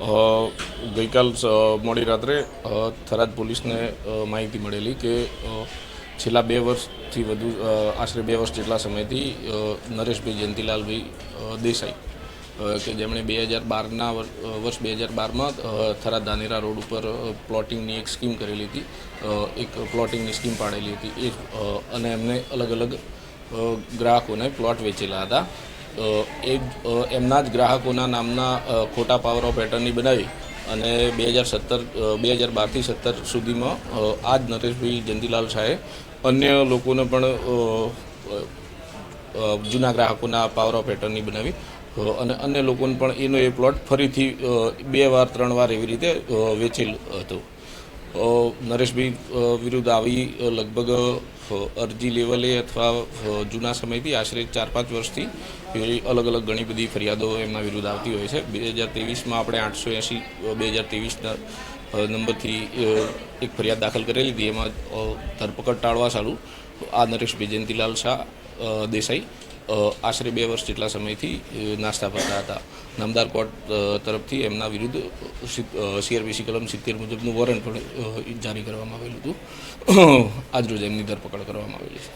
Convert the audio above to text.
ગઈકાલ મોડી રાત્રે થરાદ પોલીસને માહિતી મળેલી કે છેલ્લા બે વર્ષથી વધુ આશરે બે વર્ષ જેટલા સમયથી નરેશભાઈ જયંતિલાલભાઈ દેસાઈ કે જેમણે બે હજાર બારના વર્ષ બે હજાર બારમાં થરાદ ધાનેરા રોડ ઉપર પ્લોટિંગની એક સ્કીમ કરેલી હતી એક પ્લોટિંગની સ્કીમ પાડેલી હતી, એ અને એમને અલગ અલગ ગ્રાહકોને પ્લોટ વેચેલા હતા. એ એમના જ ગ્રાહકોના નામના ખોટા પાવર ઓફ એટર્ની બનાવી અને બે હજાર સત્તર બે હજાર બારથી સત્તર સુધીમાં આ જ નરેશભાઈ જંદીલાલ શાહે અન્ય લોકોને પણ જૂના ગ્રાહકોના પાવર ઓફ એટર્ની બનાવી અને અન્ય લોકોને પણ એનો એ પ્લોટ ફરીથી બે વાર, ત્રણ વાર એવી રીતે વેચેલ હતો. નરેશભાઈ વિરુદ્ધ આવી લગભગ અરજી લેવલે અથવા જૂના સમયથી આશરે ચાર પાંચ વર્ષથી એવી અલગ અલગ ઘણી બધી ફરિયાદો એમના વિરુદ્ધ આવતી હોય છે. બે હજાર ત્રેવીસમાં આપણે આઠસો એંસી બે હજાર ત્રેવીસના નંબરથી એક ફરિયાદ દાખલ કરેલી હતી. એમાં ધરપકડ ટાળવા સારું આ નરેશ જયંતિલાલ શાહ દેસાઈ આશરે બે વર્ષ જેટલા સમયથી નાસ્તા ફરતા હતા. નામદાર કોર્ટ તરફથી એમના વિરુદ્ધ સીઆરપીસી કલમ સિત્તેર મુજબનું વોરંટ પણ જારી કરવામાં આવેલું હતું. આજરોજ એમની ધરપકડ કરવામાં આવેલી છે.